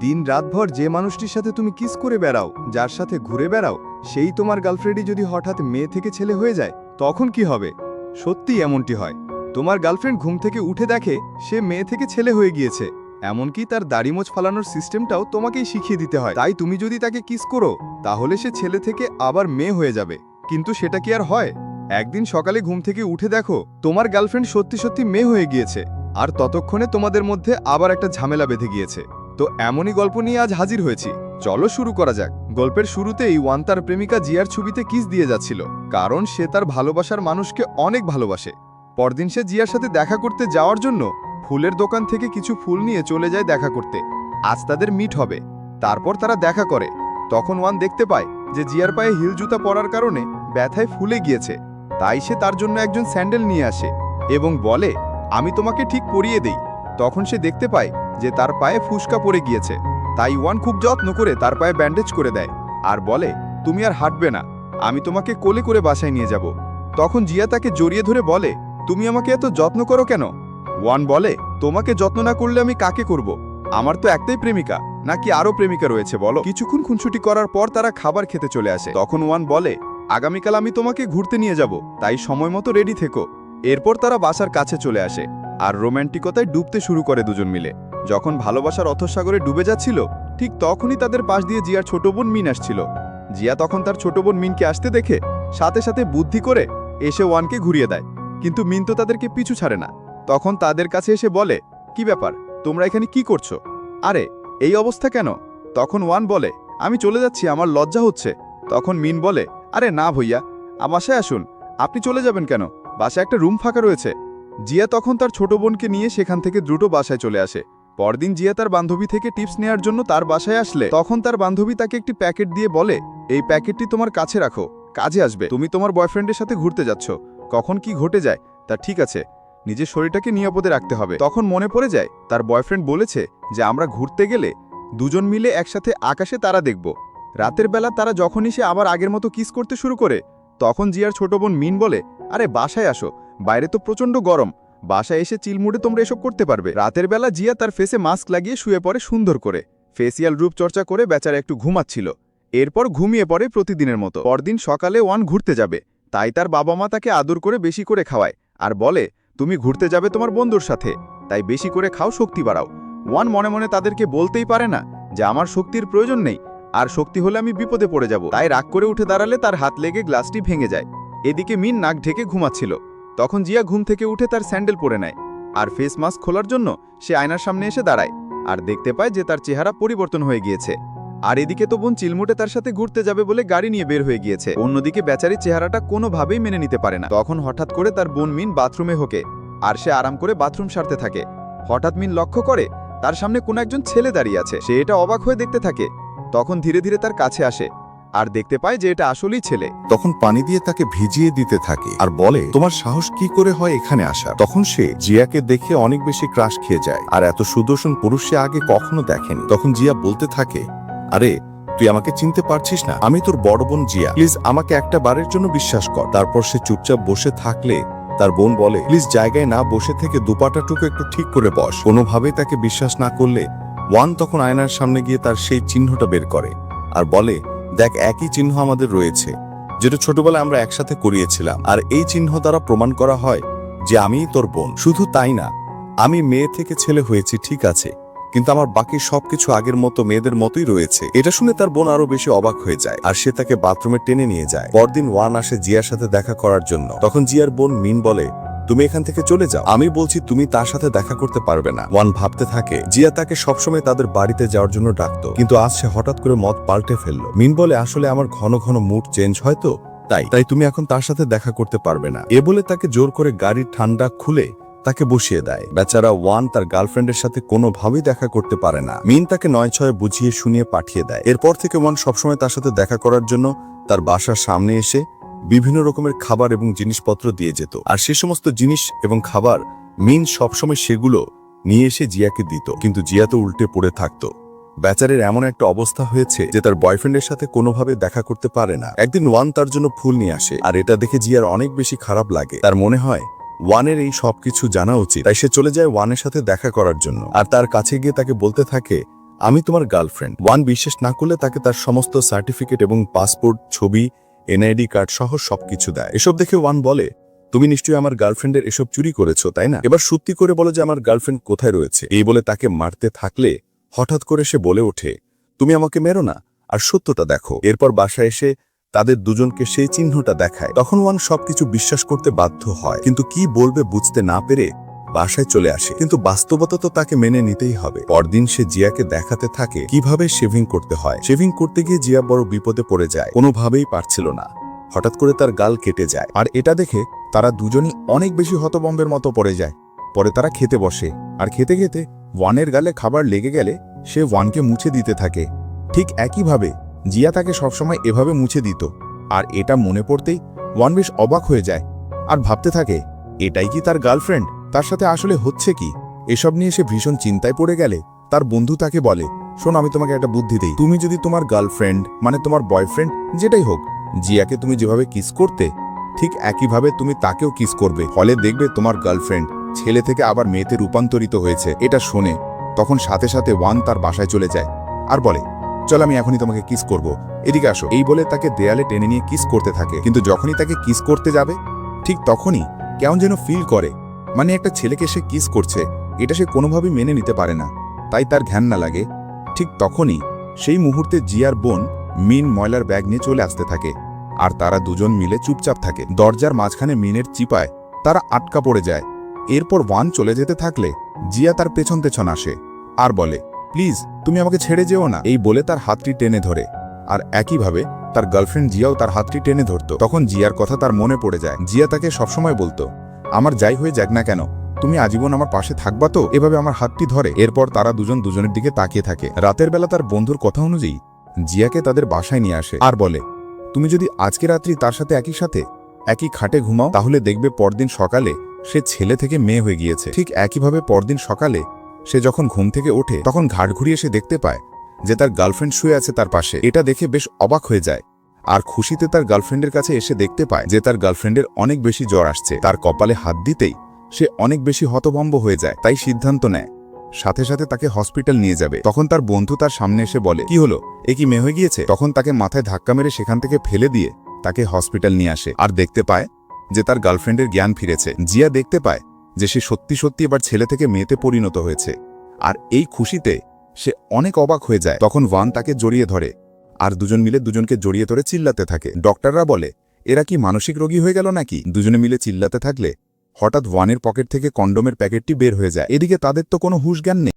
দিন রাতভর যে মানুষটির সাথে তুমি কিস করে বেড়াও, যার সাথে ঘুরে বেড়াও, সেই তোমার গার্লফ্রেন্ডই যদি হঠাৎ মেয়ে থেকে ছেলে হয়ে যায়, তখন কি হবে? সত্যি এমনটি হয়। তোমার গার্লফ্রেন্ড ঘুম থেকে উঠে দেখে সে মেয়ে থেকে ছেলে হয়ে গিয়েছে। এমনকি তার দাড়িমোচ ফালানোর সিস্টেমটাও তোমাকেই শিখিয়ে দিতে হয়। তাই তুমি যদি তাকে কিস করো, তাহলে সে ছেলে থেকে আবার মেয়ে হয়ে যাবে। কিন্তু সেটা কি আর হয়? একদিন সকালে ঘুম থেকে উঠে দেখো, তোমার গার্লফ্রেন্ড সত্যি সত্যি মেয়ে হয়ে গিয়েছে। আর ততক্ষণে তোমাদের মধ্যে আবার একটা ঝামেলা বেঁধে গিয়েছে। তো এমনই গল্প নিয়ে আজ হাজির হয়েছি। চলো শুরু করা যাক। গল্পের শুরুতেই ওয়ান তার প্রেমিকা জিয়ার ছবিতে কিস দিয়ে যাচ্ছিল, কারণ সে তার ভালোবাসার মানুষকে অনেক ভালোবাসে। পরদিন সে জিয়ার সাথে দেখা করতে যাওয়ার জন্য ফুলের দোকান থেকে কিছু ফুল নিয়ে চলে যায় দেখা করতে। আজ তাদের মিট হবে। তারপর তারা দেখা করে। তখন ওয়ান দেখতে পায় যে জিয়ার পায়ে হিল জুতা পরার কারণে ব্যথায় ফুলে গিয়েছে। তাই সে তার জন্য একজন স্যান্ডেল নিয়ে আসে এবং বলে, আমি তোমাকে ঠিক পরিয়ে দেই। তখন সে দেখতে পায় যে তার পায়ে ফুসকা পড়ে গিয়েছে। তাই ওয়ান খুব যত্ন করে তার পায়ে ব্যান্ডেজ করে দেয় আর বলে, তুমি আর হাঁটবে না, আমি তোমাকে কোলে করে বাসায় নিয়ে যাব। তখন জিয়া তাকে জড়িয়ে ধরে বলে, তুমি আমাকে এত যত্ন করো কেন? ওয়ান বলে, তোমাকে যত্ন না করলে আমি কাকে করব? আমার তো একটাই প্রেমিকা, নাকি আরও প্রেমিকা রয়েছে বলো? কিছুক্ষণ খুনছুটি করার পর তারা খাবার খেতে চলে আসে। তখন ওয়ান বলে, আগামীকাল আমি তোমাকে ঘুরতে নিয়ে যাব, তাই সময় মতো রেডি থেকো। এরপর তারা বাসার কাছে চলে আসে আর রোম্যান্টিকতায় ডুবতে শুরু করে দুজন মিলে। যখন ভালোবাসার অথসাগরে ডুবে যাচ্ছিল, ঠিক তখনই তাদের পাশ দিয়ে জিয়ার ছোট বোন মিন আসছিল। জিয়া তখন তার ছোট বোন মিনকে আসতে দেখে সাথে সাথে বুদ্ধি করে এসে ওয়ানকে ঘুরিয়ে দেয়। কিন্তু মিন তো তাদেরকে পিছু ছাড়ে না। তখন তাদের কাছে এসে বলে, কি ব্যাপার? তোমরা এখানে কি করছ? আরে, এই অবস্থা কেন? তখন ওয়ান বলে, আমি চলে যাচ্ছি, আমার লজ্জা হচ্ছে। তখন মিন বলে, আরে না ভইয়া, আমার বাসায় আসুন। আপনি চলে যাবেন কেন? বাসায় একটা রুম ফাঁকা রয়েছে। জিয়া তখন তার ছোট বোনকে নিয়ে সেখান থেকে দ্রুত বাসায় চলে আসে। পরদিন জিয়া তার বান্ধবী থেকে টিপস নেয়ার জন্য তার বাসায় আসলে, তখন তার বান্ধবী তাকে একটি প্যাকেট দিয়ে বলে, এই প্যাকেটটি তোমার কাছে রাখো, কাজে আসবে, তুমি তোমার বয়ফ্রেন্ডের সাথে ঘুরতে যাচ্ছ, কখন কি ঘটে যায়, তা ঠিক আছে, নিজের শরীরটাকে নিরাপদে রাখতে হবে। তখন মনে পড়ে যায়, তার বয়ফ্রেন্ড বলেছে যে, আমরা ঘুরতে গেলে দুজন মিলে একসাথে আকাশে তারা দেখব। রাতের বেলা তারা যখনই সে আবার আগের মতো কিস করতে শুরু করে, তখন জিয়ার ছোট বোন মিন বলে, আরে, বাসায় আসো, বাইরে তো প্রচণ্ড গরম। বাসায় এসে চিলমুড়ে তোমরা এসব করতে পারবে। রাতের বেলা জিয়া তার ফেসে মাস্ক লাগিয়ে শুয়ে পড়ে সুন্দর করে। ফেসিয়াল রূপচর্চা করে বেচারা একটু ঘুমাচ্ছিল। এরপর ঘুমিয়ে পড়ে প্রতিদিনের মতো। পরদিন সকালে ওয়ান ঘুরতে যাবে। তাই তার বাবা মা তাকে আদর করে বেশি করে খাওয়ায়। আর বলে, তুমি ঘুরতে যাবে তোমার বন্ধুর সাথে। তাই বেশি করে খাও, শক্তি বাড়াও। ওয়ান মনে মনে তাদেরকে বলতেই পারে না যে, আমার শক্তির প্রয়োজন নেই। আর শক্তি হলে আমি বিপদে পড়ে যাব। তাই রাগ করে উঠে দাঁড়ালে তার হাত লেগে গ্লাসটি ভেঙে যায়। এদিকে মিন নাক ঢেকে ঘুমাচ্ছিল। তখন জিয়া ঘুম থেকে উঠে তার স্যান্ডেল পরে নেয় আর ফেস মাস্ক খোলার জন্য সে আয়নার সামনে এসে দাঁড়ায় আর দেখতে পায় যে তার চেহারা পরিবর্তন হয়ে গিয়েছে। আর এদিকে তো বোন চিলমুটে তার সাথে ঘুরতে যাবে বলে গাড়ি নিয়ে বের হয়ে গিয়েছে। অন্যদিকে বেচারির চেহারাটা কোনোভাবেই মেনে নিতে পারে না। তখন হঠাৎ করে তার বোন মিন বাথরুমে হোকে আর সে আরাম করে বাথরুম সারতে থাকে। হঠাৎ মিন লক্ষ্য করে তার সামনে কোনো একজন ছেলে দাঁড়িয়ে আছে। সে এটা অবাক হয়ে দেখতে থাকে। তখন ধীরে ধীরে তার কাছে আসে। আর দেখতে পায় যে এটা আসলেই ছেলে। তখন পানি দিয়ে তাকে ভিজিয়ে দিতে থাকে আর বলে, তোমার সাহস কি করে হয় এখানে আসা তখন সে জিয়াকে দেখে অনেক বেশি ক্রাশ খেয়ে যায় আর এত সুদর্শন পুরুষ সে আগে কখনো দেখেনি। তখন জিয়া বলতে থাকে, আরে, তুই আমাকে চিনতে পারছিস না। আমি তোর বড় বোন জিয়া। প্লিজ আমাকে একটা বারের জন্য বিশ্বাস কর। তারপর সে চুপচাপ বসে থাকলে তার বোন বলে, প্লিজ জায়গায় না বসে থেকে দুপাটাটুকু একটু ঠিক করে বস। কোনোভাবেই তাকে বিশ্বাস না করলে ওয়ান তখন আয়নার সামনে গিয়ে তার সেই চিহ্নটা বের করে আর বলে দেখ, একই চিহ্ন আমাদের রয়েছে, যেটা ছোটবেলায় আমরা একসাথে করিয়েছিলাম। আর এই চিহ্ন দ্বারা প্রমাণ করা হয় যে আমিই তোর বোন। শুধু তাই না, আমি মেয়ে থেকে ছেলে হয়েছি, ঠিক আছে, কিন্তু আমার বাকি সবকিছু আগের মতো মেয়েদের মতোই রয়েছে। এটা শুনে তার বোন আরও বেশি অবাক হয়ে যায়, আর সে তাকে বাথরুমে টেনে নিয়ে যায়। পরদিন ওয়ান আসে জিয়ার সাথে দেখা করার জন্য। তখন জিয়ার বোন মিন বলে তুমি এখান থেকে চলে যাও। আমি বলছি, তুমি তার সাথে দেখা করতে পারবে না। ওয়ান ভাবতে থাকে, জিয়া তাকে সবসময় তাদের বাড়িতে যাওয়ার জন্য ডাকতো। কিন্তু আজ সে হঠাৎ করে মত পাল্টে ফেলল। মিন বলে, আসলে আমার ঘন ঘন মুড চেঞ্জ হয় তো? তাই। তাই তুমি এখন তার সাথে দেখা করতে পারবে না। এ বলে তাকে জোর করে গাড়ির ঠান্ডা খুলে তাকে বসিয়ে দেয়। বেচারা ওয়ান তার গার্লফ্রেন্ডের সাথে কোনোভাবেই দেখা করতে পারে না। মিন তাকে নয় ছয় বুঝিয়ে শুনিয়ে পাঠিয়ে দেয়। এরপর থেকে ওয়ান সবসময় তার সাথে দেখা করার জন্য তার বাসার সামনে এসে বিভিন্ন রকমের খাবার এবং জিনিসপত্র দিয়ে যেত। আর সে সমস্ত জিনিস এবং খাবার মিন সবসময় সেগুলো নিয়ে এসে জিয়াকে দিত। কিন্তু জিয়া তো উল্টে পড়ে থাকতো। বেচারের এমন একটা অবস্থা হয়েছে যে তার বয়ফ্রেন্ডের সাথে কোনোভাবে দেখা করতে পারে না। একদিন ওয়ান তার জন্য ফুল নিয়ে আসে। আর এটা দেখে জিয়ার অনেক বেশি খারাপ লাগে। তার মনে হয়, ওয়ানের এই সবকিছু জানা উচিত। তাই সে চলে যায় ওয়ানের সাথে দেখা করার জন্য। আর তার কাছে গিয়ে তাকে বলতে থাকে, আমি তোমার গার্লফ্রেন্ড। ওয়ান বিশ্বাস না করলে তাকে তার সমস্ত সার্টিফিকেট এবং পাসপোর্ট, ছবি এনআইডি কার্ড সহ সবকিছু দেয়। এসব দেখে ওয়ান বলে, তুমি নিশ্চয়ই আমার গার্লফ্রেন্ডের এসব চুরি করেছ, তাই না? এবার সত্যি করে বলো যে আমার গার্লফ্রেন্ড কোথায় রয়েছে। এই বলে তাকে মারতে থাকলে হঠাৎ করে সে বলে ওঠে, তুমি আমাকে মেরো না, আর সত্যটা দেখো। এরপর বাসায় এসে তাদের দুজনকে সেই চিহ্নটা দেখায়। তখন ওয়ান সবকিছু বিশ্বাস করতে বাধ্য হয়, কিন্তু কি বলবে বুঝতে না পেরে বাসায় চলে আসে। কিন্তু বাস্তবতা তো তাকে মেনে নিতেই হবে। পরদিন সে জিয়াকে দেখাতে থাকে কীভাবে শেভিং করতে হয়। শেভিং করতে গিয়ে জিয়া বড় বিপদে পড়ে যায়। কোনোভাবেই পারছিল না। হঠাৎ করে তার গাল কেটে যায়। আর এটা দেখে তারা দুজনই অনেক বেশি হতবম্বের মতো পড়ে যায়। পরে তারা খেতে বসে। আর খেতে খেতে ওয়ানের গালে খাবার লেগে গেলে সে ওয়ানকে মুছে দিতে থাকে। ঠিক একইভাবে জিয়া তাকে সবসময় এভাবে মুছে দিত। আর এটা মনে পড়তেই ওয়ান বেশ অবাক হয়ে যায়। আর ভাবতে থাকে, এটাই কি তার গার্লফ্রেন্ড? তার সাথে আসলে হচ্ছে কি? এসব নিয়ে সে ভীষণ চিন্তায় পড়ে গেলে তার বন্ধু তাকে বলে, শোন, আমি তোমাকে একটা বুদ্ধি দিই। তুমি যদি তোমার গার্লফ্রেন্ড মানে তোমার বয়ফ্রেন্ড যেটাই হোক, জিয়াকে তুমি যেভাবে কিস করতে, ঠিক একইভাবে তুমি তাকেও কিস করবে। ফলে দেখবে তোমার গার্লফ্রেন্ড ছেলে থেকে আবার মেয়েতে রূপান্তরিত হয়েছে। এটা শোনে। তখন সাথে সাথে ওয়ান তার বাসায় চলে যায় আর বলে, চল, আমি এখনই তোমাকে কিস করব। এদিকে আসো। এই বলে তাকে দেয়ালে টেনে নিয়ে কিস করতে থাকে। কিন্তু যখনই তাকে কিস করতে যাবে, ঠিক তখনই কেমন যেন ফিল করে। মানে একটা ছেলেকে সে কিস করছে, এটা সে কোনোভাবেই মেনে নিতে পারে না। তাই তার ঘ্যান না লাগে। ঠিক তখনই সেই মুহূর্তে জিয়ার বোন মিন ময়লার ব্যাগ নিয়ে চলে আসতে থাকে আর তারা দুজন মিলে চুপচাপ থাকে। দরজার মাঝখানে মিনের চিপায় তারা আটকা পড়ে যায়। এরপর ওয়ান চলে যেতে থাকলে জিয়া তার পেছন পেছন আসে আর বলে, প্লিজ, তুমি আমাকে ছেড়ে যেও না। এই বলে তার হাতটি টেনে ধরে আর একইভাবে তার গার্লফ্রেন্ড জিয়াও তার হাতটি টেনে ধরত। তখন জিয়ার কথা তার মনে পড়ে যায়। জিয়া তাকে সবসময় বলতো আমার যাই হয়ে যাক না কেন, তুমি আজীবন আমার পাশে থাকবা তো? এভাবে আমার হাতটি ধরে, এরপর তারা দুজন দুজনের দিকে তাকিয়ে থাকে। রাতের বেলা তার বন্ধুর কথা অনুযায়ী, জিয়াকে তাদের বাসায় নিয়ে আসে আর বলে, তুমি যদি আজকে রাত্রি তার সাথে একই সাথে, একই খাটে ঘুমাও, তাহলে দেখবে পরদিন সকালে সে ছেলে থেকে মেয়ে হয়ে গিয়েছে। ঠিক একইভাবে পরদিন সকালে সে যখন ঘুম থেকে ওঠে, তখন ঘাট ঘুরিয়ে সে দেখতে পায় যে তার গার্লফ্রেন্ড শুয়ে আছে তার পাশে। এটা দেখে বেশ অবাক হয়ে যায়। আর খুশিতে তার গার্লফ্রেন্ডের কাছে এসে দেখতে পায় যে তার গার্লফ্রেন্ডের অনেক বেশি জ্বর আসছে। তার কপালে হাত দিতেই সে অনেক বেশি হতভম্ব হয়ে যায়, তাই সিদ্ধান্ত নেয়। সাথে সাথে তাকে হসপিটাল নিয়ে যাবে। তখন তার বন্ধু তার সামনে এসে বলে, কি হলো? এ কি মেয়ে হয়ে গিয়েছে? তখন তাকে মাথায় ধাক্কা মেরে সেখান থেকে ফেলে দিয়ে তাকে হসপিটাল নিয়ে আসে আর দেখতে পায় যে তার গার্লফ্রেন্ডের জ্ঞান ফিরেছে। জিয়া দেখতে পায় যে সে সত্যি সত্যি এবার ছেলে থেকে মেয়েতে পরিণত হয়েছে। আর এই খুশিতে সে অনেক অবাক হয়ে যায়। তখন ওয়ান তাকে জড়িয়ে ধরে। আর দুজন মিলে দুজনকে জড়িয়ে ধরে চিল্লাতে থাকে। ডক্টররা বলে, এরা কি মানসিক রোগী হয়ে গেল নাকি? দুজনে মিলে চিল্লাতে থাকলে হঠাৎ ওয়ানের পকেট থেকে কন্ডোমের প্যাকেটটি বের হয়ে যায়। এদিকে তাদের তো কোনো হুশ জ্ঞান নেই।